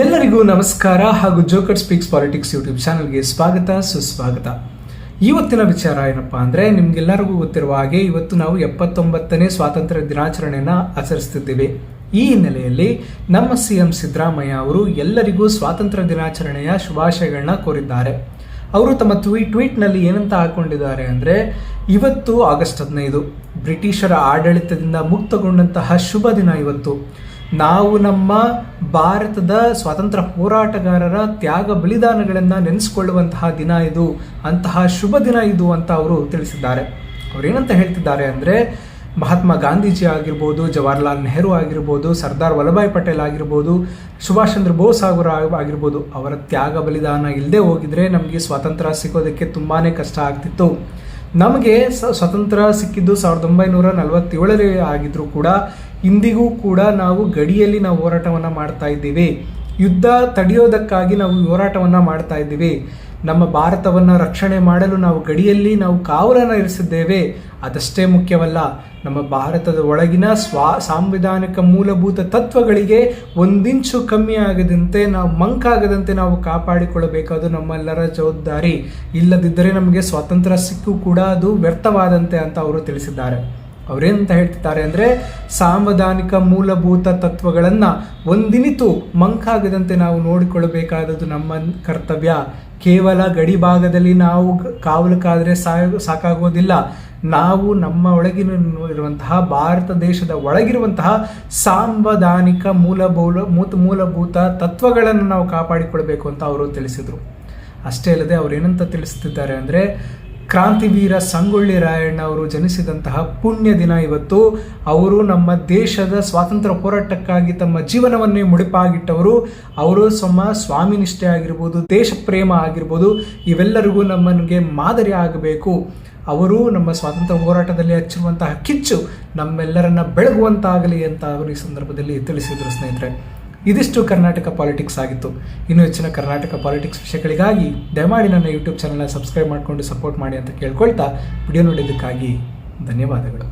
ಎಲ್ಲರಿಗೂ ನಮಸ್ಕಾರ ಹಾಗೂ ಜೋಕರ್ ಸ್ಪೀಕ್ಸ್ ಪಾಲಿಟಿಕ್ಸ್ ಯೂಟ್ಯೂಬ್ ಚಾನಲ್ಗೆ ಸ್ವಾಗತ, ಸುಸ್ವಾಗತ. ಇವತ್ತಿನ ವಿಚಾರ ಏನಪ್ಪಾ ಅಂದರೆ ನಿಮಗೆಲ್ಲರಿಗೂ ಗೊತ್ತಿರುವ ಹಾಗೆ ಇವತ್ತು ನಾವು ಎಪ್ಪತ್ತೊಂಬತ್ತನೇ ಸ್ವಾತಂತ್ರ್ಯ ದಿನಾಚರಣೆಯನ್ನು ಆಚರಿಸ್ತಿದ್ದೀವಿ. ಈ ಹಿನ್ನೆಲೆಯಲ್ಲಿ ನಮ್ಮ ಸಿ ಎಂ ಸಿದ್ದರಾಮಯ್ಯ ಅವರು ಎಲ್ಲರಿಗೂ ಸ್ವಾತಂತ್ರ್ಯ ದಿನಾಚರಣೆಯ ಶುಭಾಶಯಗಳನ್ನ ಕೋರಿದ್ದಾರೆ. ಅವರು ತಮ್ಮ ಟ್ವೀಟ್ ಟ್ವೀಟ್ನಲ್ಲಿ ಏನಂತ ಹಾಕೊಂಡಿದ್ದಾರೆ ಅಂದರೆ, ಇವತ್ತು ಆಗಸ್ಟ್ ಹದಿನೈದು, ಬ್ರಿಟಿಷರ ಆಡಳಿತದಿಂದ ಮುಕ್ತಗೊಂಡಂತಹ ಶುಭ ದಿನ ಇವತ್ತು. ನಾವು ನಮ್ಮ ಭಾರತದ ಸ್ವಾತಂತ್ರ್ಯ ಹೋರಾಟಗಾರರ ತ್ಯಾಗ ಬಲಿದಾನಗಳನ್ನು ನೆನೆಸಿಕೊಳ್ಳುವಂತಹ ದಿನ ಇದು, ಅಂತಹ ಶುಭ ದಿನ ಇದು ಅಂತ ಅವರು ತಿಳಿಸಿದ್ದಾರೆ. ಅವರೇನಂತ ಹೇಳ್ತಿದ್ದಾರೆ ಅಂದರೆ, ಮಹಾತ್ಮ ಗಾಂಧೀಜಿ ಆಗಿರ್ಬೋದು, ಜವಾಹರ್ಲಾಲ್ ನೆಹರು ಆಗಿರ್ಬೋದು, ಸರ್ದಾರ್ ವಲ್ಲಭಾಯ್ ಪಟೇಲ್ ಆಗಿರ್ಬೋದು, ಸುಭಾಷ್ ಚಂದ್ರ ಬೋಸ್ ಆಗುರ ಆಗಿರ್ಬೋದು, ಅವರ ತ್ಯಾಗ ಬಲಿದಾನ ಇಲ್ಲದೆ ಹೋಗಿದ್ರೆ ನಮಗೆ ಸ್ವಾತಂತ್ರ್ಯ ಸಿಗೋದಕ್ಕೆ ತುಂಬಾ ಕಷ್ಟ ಆಗ್ತಿತ್ತು. ನಮಗೆ ಸ್ವತಂತ್ರ ಸಿಕ್ಕಿದ್ದು ಸಾವಿರದ ಒಂಬೈನೂರ ನಲವತ್ತೇಳರೇ ಆಗಿದ್ರು ಕೂಡ, ಇಂದಿಗೂ ಕೂಡ ನಾವು ಗಡಿಯಲ್ಲಿ ನಾವು ಹೋರಾಟವನ್ನು ಮಾಡ್ತಾ ಇದ್ದೀವಿ. ಯುದ್ಧ ತಡೆಯೋದಕ್ಕಾಗಿ ನಾವು ಹೋರಾಟವನ್ನು ಮಾಡ್ತಾ ಇದ್ದೀವಿ. ನಮ್ಮ ಭಾರತವನ್ನು ರಕ್ಷಣೆ ಮಾಡಲು ನಾವು ಗಡಿಯಲ್ಲಿ ನಾವು ಕಾವಲನ್ನು ಇರಿಸಿದ್ದೇವೆ. ಅದಷ್ಟೇ ಮುಖ್ಯವಲ್ಲ, ನಮ್ಮ ಭಾರತದ ಒಳಗಿನ ಸ್ವಾ, ಸಾಂವಿಧಾನಿಕ ಮೂಲಭೂತ ತತ್ವಗಳಿಗೆ ಒಂದಿಂಚು ಕಮ್ಮಿ ಆಗದಂತೆ ನಾವು ಮಂಕಾಗದಂತೆ ನಾವು ಕಾಪಾಡಿಕೊಳ್ಳಬೇಕಾದು ನಮ್ಮೆಲ್ಲರ ಜವಾಬ್ದಾರಿ. ಇಲ್ಲದಿದ್ದರೆ ನಮಗೆ ಸ್ವಾತಂತ್ರ್ಯ ಸಿಕ್ಕು ಕೂಡ ಅದು ವ್ಯರ್ಥವಾದಂತೆ ಅಂತ ಅವರು ತಿಳಿಸಿದ್ದಾರೆ. ಅವರೇನಂತ ಹೇಳ್ತಿದ್ದಾರೆ ಅಂದರೆ ಸಾಂವಿಧಾನಿಕ ಮೂಲಭೂತ ತತ್ವಗಳನ್ನು ಒಂದಿನಿತು ಮಂಕಾಗದಂತೆ ನಾವು ನೋಡಿಕೊಳ್ಳಬೇಕಾದದ್ದು ನಮ್ಮ ಕರ್ತವ್ಯ. ಕೇವಲ ಗಡಿ ಭಾಗದಲ್ಲಿ ನಾವು ಕಾವಲು ಕಾದರೆ ಸಾಕಾಗೋದಿಲ್ಲ. ನಾವು ನಮ್ಮ ಒಳಗಿನ ಇರುವಂತಹ ಭಾರತ ದೇಶದ ಒಳಗಿರುವಂತಹ ಸಾಂವಿಧಾನಿಕ ಮೂಲಭೂಲ ಮೂತ ಮೂಲಭೂತ ತತ್ವಗಳನ್ನು ನಾವು ಕಾಪಾಡಿಕೊಳ್ಬೇಕು ಅಂತ ಅವರು ತಿಳಿಸಿದರು. ಅಷ್ಟೇ ಅಲ್ಲದೆ ಅವರೇನಂತ ತಿಳಿಸ್ತಿದ್ದಾರೆ ಅಂದರೆ ಕ್ರಾಂತಿವೀರ ಸಂಗೊಳ್ಳಿ ರಾಯಣ್ಣ ಅವರು ಜನಿಸಿದಂತಹ ಪುಣ್ಯ ದಿನ ಇವತ್ತು. ಅವರು ನಮ್ಮ ದೇಶದ ಸ್ವಾತಂತ್ರ್ಯ ಹೋರಾಟಕ್ಕಾಗಿ ತಮ್ಮ ಜೀವನವನ್ನೇ ಮುಡಿಪಾಗಿಟ್ಟವರು. ಅವರು ಸಮ ಸ್ವಾಮಿನಿಷ್ಠೆ ಆಗಿರ್ಬೋದು ದೇಶ ಪ್ರೇಮ ಆಗಿರ್ಬೋದು, ಇವೆಲ್ಲರಿಗೂ ನಮ್ಮನಿಗೆ ಮಾದರಿ ಆಗಬೇಕು. ಅವರು ನಮ್ಮ ಸ್ವಾತಂತ್ರ್ಯ ಹೋರಾಟದಲ್ಲಿ ಹಚ್ಚಿರುವಂತಹ ಕಿಚ್ಚು ನಮ್ಮೆಲ್ಲರನ್ನ ಬೆಳಗುವಂತಾಗಲಿ ಅಂತ ಅವರು ಈ ಸಂದರ್ಭದಲ್ಲಿ ತಿಳಿಸಿದರು ಸ್ನೇಹಿತರೆ. ಇದಿಷ್ಟು ಕರ್ನಾಟಕ ಪಾಲಿಟಿಕ್ಸ್ ಆಗಿತ್ತು. ಇನ್ನೂ ಹೆಚ್ಚಿನ ಕರ್ನಾಟಕ ಪಾಲಿಟಿಕ್ಸ್ ವಿಷಯಗಳಿಗಾಗಿ ದಯಮಾಡಿ ನನ್ನ ಯೂಟ್ಯೂಬ್ ಚಾನಲ್ನ ಸಬ್ಸ್ಕ್ರೈಬ್ ಮಾಡಿಕೊಂಡು ಸಪೋರ್ಟ್ ಮಾಡಿ ಅಂತ ಕೇಳ್ಕೊಳ್ತಾ ವಿಡಿಯೋ ನೋಡಿದ್ದಕ್ಕಾಗಿ ಧನ್ಯವಾದಗಳು.